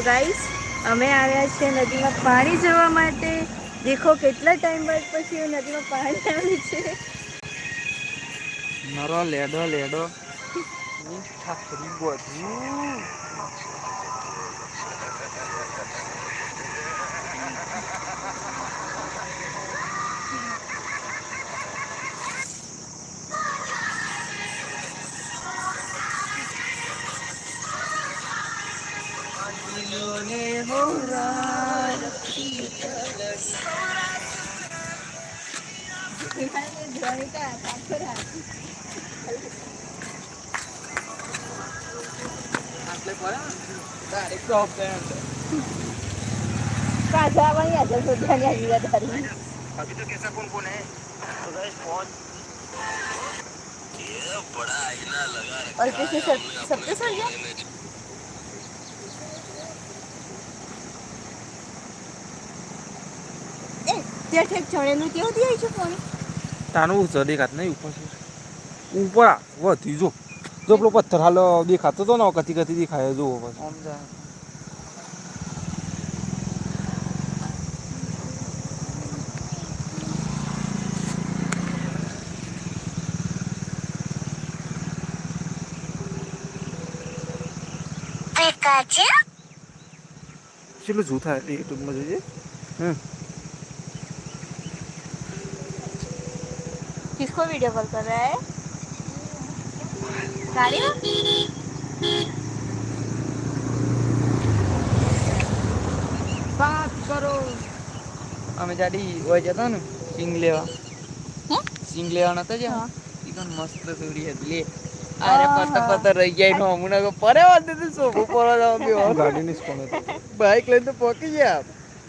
તો ગાઈસ અમે આવ્યા છીએ નદીમાં પાણી જવા માટે. દેખો કેટલા ટાઈમ બાદ પછી નદીમાં પાણી આવ્યું છે. નરો લેડો લેડો. ઠાકરી ने हो रखी ध्वनिका ठाकुरा डायरेक्ट ऑफ़ काजा वही असल सुधा नहीं आएगा धारी अभी तो कैसा कौन कौन है? तो गाइस पहुँच ये बड़ा आईना लगा और किसी सब सबके साथ गया? ત્યાં ઠેક ચડેલું કેવું દે છે ફોન તાનું ઉચર દેખાત નહીં ઉપર છે ઉપર આ વધી જો જો પેલો પથ્થર હાલ દેખાતો તો ને કથી કતી દેખાય જુઓ પછી કેટલું જૂ થાય યુટ્યુબમાં જોઈએ હમ किसको वीडियो कॉल कर रहा है गाड़ी વાત કરો અમે જાડી હોય જતા ને સિંગ લેવા હે? સિંગ લેવા નતો જ હા. ઈ તો મસ્ત દોરી હતી લે અરે આહા. પત્તા પત્તા રહી જાય નો હમણાં તો પરે વાંધે તો સોફો પર જાવ કે ગાડીની સ્કોન બાઈક લઈને તો પોકી ગયા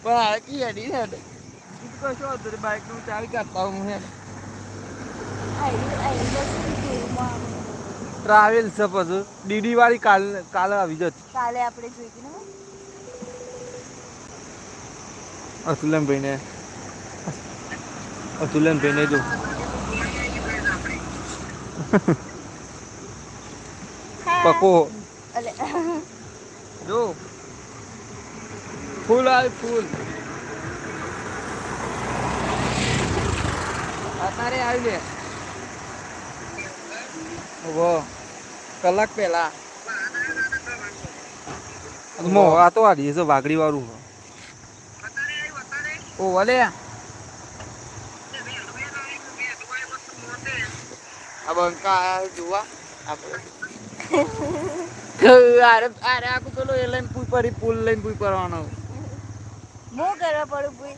પણ આ કી હેડી ને ઈ તો કશો વાંધો નહીં બાઈક નું ચાવી કાઢતા હું હે ટ્રાવેલ્સ છે પછી. ડીડી વાળી કાલ કાલે આવી જતી કાલે આપણે જોઈ હતી ને અતુલન ભાઈને અતુલન ભાઈને જો પકો. અલે. જો. ફૂલ આવે ફૂલ. અત્યારે આવી લે. ઓહો કલાક પહેલા મો આ તો આ છે વાગડી વાળું ઓ વલે આ બંકા આયા જોવા આપણે અરે અરે આખું પેલો એ લઈને પૂઈ પડી પુલ લઈને પૂઈ પરવાનો હું કરવા પડું ભૂઈ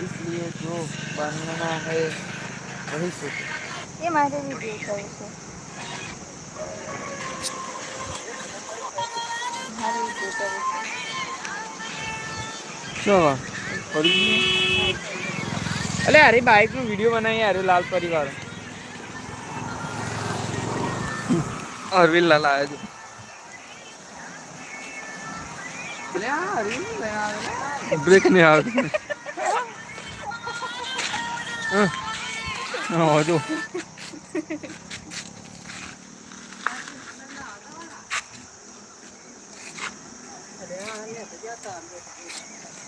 इसलिए जो बनना है वही सोचो એ મારે વિડીયો કરે છે મારે વિડીયો કરે છે ચલો પડી અલે અરે બાઇક નો વિડીયો બનાવી અરે લાલ પરિવાર અરવિંદ લાલ આવ્યો છે બ્રેક નહીં Ừ. Rồi chú.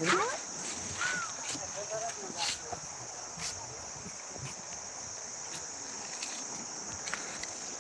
Hả?